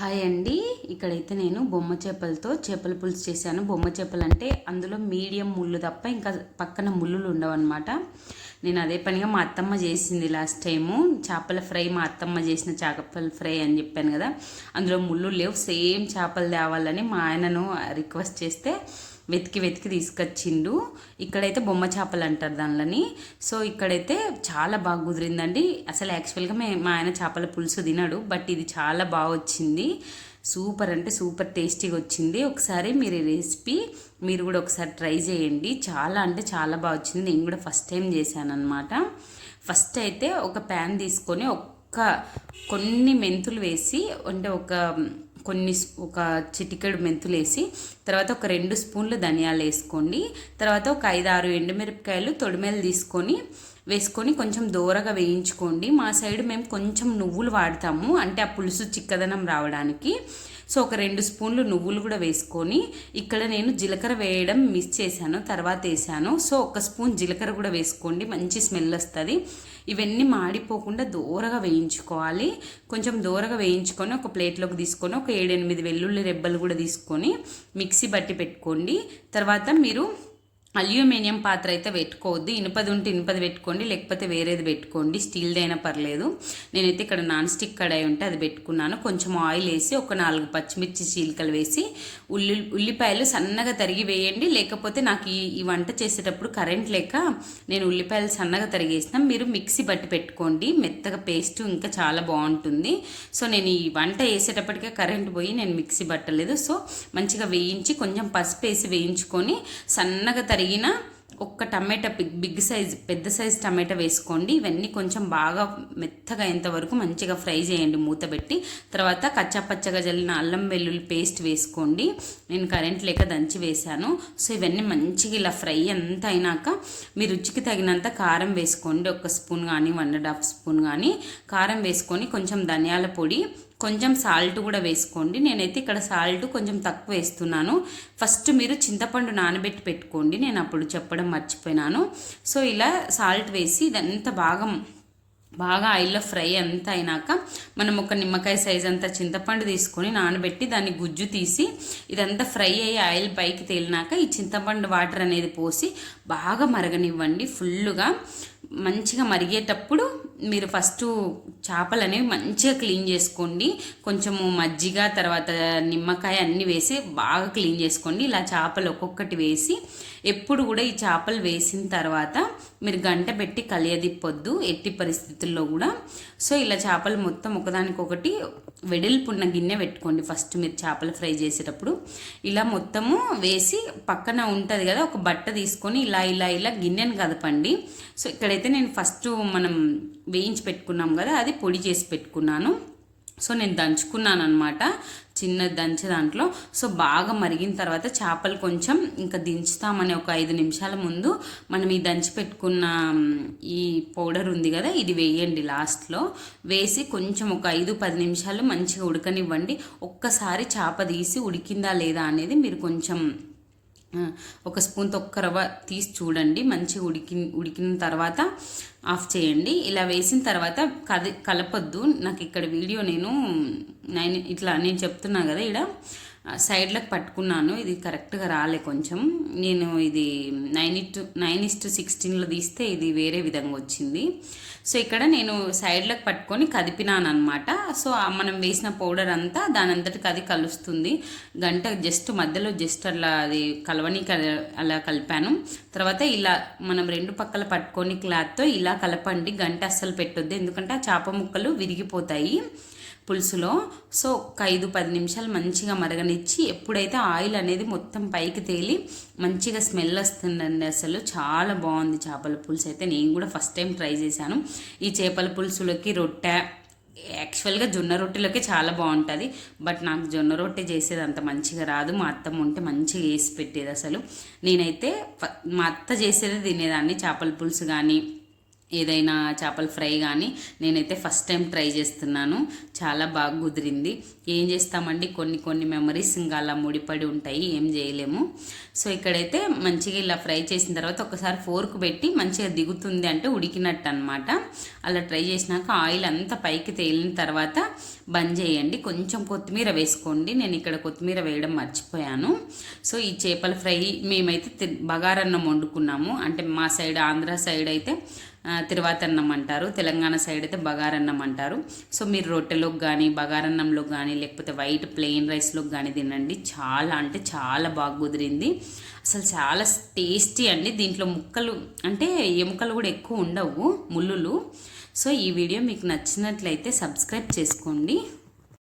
Hi అండి. ఇక్కడైతే నేను బొమ్మ చేపలతో చేపల పులుసు చేశాను. బొమ్మ చేపలు అంటే అందులో మీడియం ముళ్ళు తప్ప ఇంకా పక్కన ముళ్ళులు ఉండవన్నమాట. నేను అదే పనిగా మా అత్తమ్మ చేసింది లాస్ట్ టైము చేపల ఫ్రై మా అత్తమ్మ చేసిన చేపల ఫ్రై అని చెప్పాను కదా. అందులో ముళ్ళు లేవు. సేమ్ చేపలు తేవాలని మా ఆయనను రిక్వెస్ట్ చేస్తే వెతికి వెతికి తీసుకొచ్చిండు. ఇక్కడైతే బొమ్మ చేపలు అంటారు దానిలని. సో ఇక్కడైతే చాలా బాగా కుదిరిందండి. అసలు యాక్చువల్గా మే మా ఆయన చేపల పులుసు తినడు బట్ ఇది చాలా బాగా వచ్చింది. సూపర్ అంటే సూపర్ టేస్టీగా వచ్చింది. ఒకసారి మీరు ఈ రెసిపీ మీరు కూడా ఒకసారి ట్రై చేయండి. చాలా అంటే చాలా బాగా వచ్చింది. నేను కూడా ఫస్ట్ టైం చేశాను అనమాట ఫస్ట్ అయితే ఒక ప్యాన్ తీసుకొని ఒక్క కొన్ని మెంతులు వేసి అంటే ఒక కొన్ని ఒక చిటికెడు మెంతులు వేసి తర్వాత ఒక రెండు స్పూన్లు ధనియాలు వేసుకోండి తర్వాత ఒక ఐదు ఆరు ఎండుమిరపకాయలు తొడిమేలు తీసుకొని వేసుకొని కొంచెం దూరగా వేయించుకోండి. మా సైడ్ మేము కొంచెం నువ్వులు వాడతాము. అంటే ఆ పులుసు చిక్కదనం రావడానికి. సో ఒక రెండు స్పూన్లు నువ్వులు కూడా వేసుకొని ఇక్కడ నేను జీలకర్ర వేయడం మిస్ చేశాను తర్వాత వేసాను. సో ఒక స్పూన్ జీలకర్ర కూడా వేసుకోండి మంచి స్మెల్ వస్తుంది. ఇవన్నీ మాడిపోకుండా దూరగా వేయించుకోవాలి. కొంచెం దూరగా వేయించుకొని ఒక ప్లేట్లోకి తీసుకొని ఒక ఏడెనిమిది వెల్లుల్లి రెబ్బలు కూడా తీసుకొని మిక్సీ బట్టి పెట్టుకోండి. తర్వాత మీరు అల్యూమినియం పాత్ర అయితే పెట్టుకోవద్దు. ఇనుపది ఉంటే ఇనుపది పెట్టుకోండి లేకపోతే వేరేది పెట్టుకోండి. స్టీల్దైనా అయినా పర్లేదు. నేనైతే ఇక్కడ నాన్ స్టిక్ కడాయి ఉంటే అది పెట్టుకున్నాను. కొంచెం ఆయిల్ వేసి ఒక నాలుగు పచ్చిమిర్చి చీలికలు వేసి ఉల్లి ఉల్లిపాయలు సన్నగా తరిగి వేయండి. లేకపోతే నాకు ఈ ఈ వంట చేసేటప్పుడు కరెంట్ లేక నేను ఉల్లిపాయలు సన్నగా తరిగేసిన. మీరు మిక్సీ బట్టి పెట్టుకోండి. మెత్తగా పేస్ట్ ఇంకా చాలా బాగుంటుంది. సో నేను ఈ వంట వేసేటప్పటికే కరెంట్ పోయి నేను మిక్సీ పట్టలేదు సో మంచిగా వేయించి కొంచెం పసుపు వేసి వేయించుకొని సన్నగా తరిగి తరిగిన ఒక్క టమాటా బిగ్ బిగ్ సైజ్ పెద్ద సైజ్ టమాటా వేసుకోండి. ఇవన్నీ కొంచెం బాగా మెత్తగా అయ్యేంతవరకు మంచిగా ఫ్రై చేయండి మూత పెట్టి. తర్వాత కచ్చాపచ్చగా జల్లిన అల్లం వెల్లుల్లి పేస్ట్ వేసుకోండి. నేను కరెంట్ లేక దంచి వేశాను. సో ఇవన్నీ మంచిగా ఇలా ఫ్రై అంత అయినాక మీ రుచికి తగినంత కారం వేసుకోండి. ఒక స్పూన్ కానీ వన్ అండ్ హాఫ్ స్పూన్ కానీ కారం వేసుకొని కొంచెం ధనియాల పొడి కొంచెం సాల్ట్ కూడా వేసుకోండి. నేనైతే ఇక్కడ సాల్ట్ కొంచెం తక్కువ వేస్తున్నాను. ఫస్ట్ మీరు చింతపండు నానబెట్టి పెట్టుకోండి. నేను అప్పుడు చెప్పడం మర్చిపోయినాను. సో ఇలా సాల్ట్ వేసి ఇదంతా బాగా బాగా ఆయిల్లో ఫ్రై అంతా అయినాక మనం ఒక నిమ్మకాయ సైజ్ అంతా చింతపండు తీసుకొని నానబెట్టి దాన్ని గుజ్జు తీసి ఇదంతా ఫ్రై అయ్యి ఆయిల్ పైకి తేలినాక ఈ చింతపండు వాటర్ అనేది పోసి బాగా మరగనివ్వండి. ఫుల్లుగా మంచిగా మరిగేటప్పుడు మీరు ఫస్ట్ చేపలు అనేవి మంచిగా క్లీన్ చేసుకోండి. కొంచెము మజ్జిగ తర్వాత నిమ్మకాయ అన్నీ వేసి బాగా క్లీన్ చేసుకోండి. ఇలా చేపలు ఒక్కొక్కటి వేసి ఎప్పుడు కూడా ఈ చేపలు వేసిన తర్వాత మీరు గంట పెట్టి కలియదిప్పొద్దు ఎట్టి పరిస్థితుల్లో కూడా. సో ఇలా చేపలు మొత్తం ఒకదానికొకటి వెడల్పున్న గిన్నె పెట్టుకోండి ఫస్ట్ మీరు చేపలు ఫ్రై చేసేటప్పుడు. ఇలా మొత్తము వేసి పక్కన ఉంటుంది కదా ఒక బట్ట తీసుకొని ఇలా ఇలా ఇలా గిన్నెను కదపండి. సో ఇక్కడైతే నేను ఫస్ట్ మనం వేయించి పెట్టుకున్నాం కదా అది పొడి చేసి పెట్టుకున్నాను. సో నేను దంచుకున్నాను అనమాట చిన్న దంచే దాంట్లో. సో బాగా మరిగిన తర్వాత చేపలు కొంచెం ఇంకా దించుతామని ఒక ఐదు నిమిషాల ముందు మనం ఈ దంచి పెట్టుకున్న ఈ పౌడర్ ఉంది కదా ఇది వేయండి లాస్ట్లో. వేసి కొంచెం ఒక ఐదు పది నిమిషాలు మంచిగా ఉడకనివ్వండి. ఒక్కసారి చేప తీసి ఉడికిందా లేదా అనేది మీరు కొంచెం ఒక స్పూన్ తొక్క రవ్వ తీసి చూడండి మంచిగా ఉడికి ఉడికిన తర్వాత ఆఫ్ చేయండి. ఇలా వేసిన తర్వాత కది కలపొద్దు. నాకు ఇక్కడ వీడియో నేను నేను ఇట్లా నేను చెప్తున్నా కదా ఇక్కడ సైడ్లకు పట్టుకున్నాను. ఇది కరెక్ట్గా రాలే కొంచెం. నేను ఇది నైన్ ఇటు నైన్ ఇస్టు సిక్స్టీన్లో తీస్తే ఇది వేరే విధంగా వచ్చింది. సో ఇక్కడ నేను సైడ్లకు పట్టుకొని కదిపినాను అనమాట సో మనం వేసిన పౌడర్ అంతా దాని అంతటికి అది కలుస్తుంది. గంట జస్ట్ మధ్యలో జస్ట్ అలా అది కలవని అలా కలిపాను. తర్వాత ఇలా మనం రెండు పక్కల పట్టుకొని క్లాత్తో ఇలా కలపండి. గంట అస్సలు పెట్టొద్దు. ఎందుకంటే ఆ చేప ముక్కలు విరిగిపోతాయి. పులుసులో. సో ఒక ఐదు పది నిమిషాలు మంచిగా మరగనిచ్చి ఎప్పుడైతే ఆయిల్ అనేది మొత్తం పైకి తేలి మంచిగా స్మెల్ వస్తుందండి అసలు. చాలా బాగుంది చేపల పులుసు. అయితే నేను కూడా ఫస్ట్ టైం ట్రై చేశాను. ఈ చేపల పులుసులోకి రొట్టె యాక్చువల్గా జొన్న రొట్టెలోకి చాలా బాగుంటుంది. బట్ నాకు జొన్న రొట్టె చేసేది అంత మంచిగా రాదు. మా అత్తమ్మ ఉంటే మంచిగా వేసి పెట్టేది అసలు. నేనైతే మా అత్త చేసేది తినేదాన్ని చేపల పులుసు కానీ ఏదైనా చేపల ఫ్రై కానీ నేనైతే ఫస్ట్ టైం ట్రై చేస్తున్నాను. చాలా బాగా కుదిరింది. ఏం చేస్తామండి? కొన్ని కొన్ని మెమరీస్ ఇంకా అలా ముడిపడి ఉంటాయి. ఏం చేయలేము. సో ఇక్కడైతే మంచిగా ఇలా ఫ్రై చేసిన తర్వాత ఒకసారి ఫోర్క్ పెట్టి మంచిగా దిగుతుంది అంటే ఉడికినట్టు అనమాట అలా ట్రై చేసినాక ఆయిల్ అంతా పైకి తేలిన తర్వాత బంద్ చేయండి. కొంచెం కొత్తిమీర వేసుకోండి. నేను ఇక్కడ కొత్తిమీర వేయడం మర్చిపోయాను. సో ఈ చేపల ఫ్రై మేమైతే బగారన్నం వండుకున్నాము. అంటే మా సైడ్ ఆంధ్ర సైడ్ అయితే తిరువాతన్నం అంటారు. తెలంగాణ సైడ్ అయితే బగారన్నం అంటారు. సో మీరు రొట్టెలోకి కానీ బగారన్నంలో కానీ లేకపోతే వైట్ ప్లెయిన్ రైస్లోకి కానీ తినండి. చాలా అంటే చాలా బాగా కుదిరింది. అసలు చాలా టేస్టీ అండి. దీంట్లో ముక్కలు అంటే ఎముకలు కూడా ఎక్కువ ఉండవు ముళ్ళులు. సో ఈ వీడియో మీకు నచ్చినట్లయితే సబ్స్క్రైబ్ చేసుకోండి.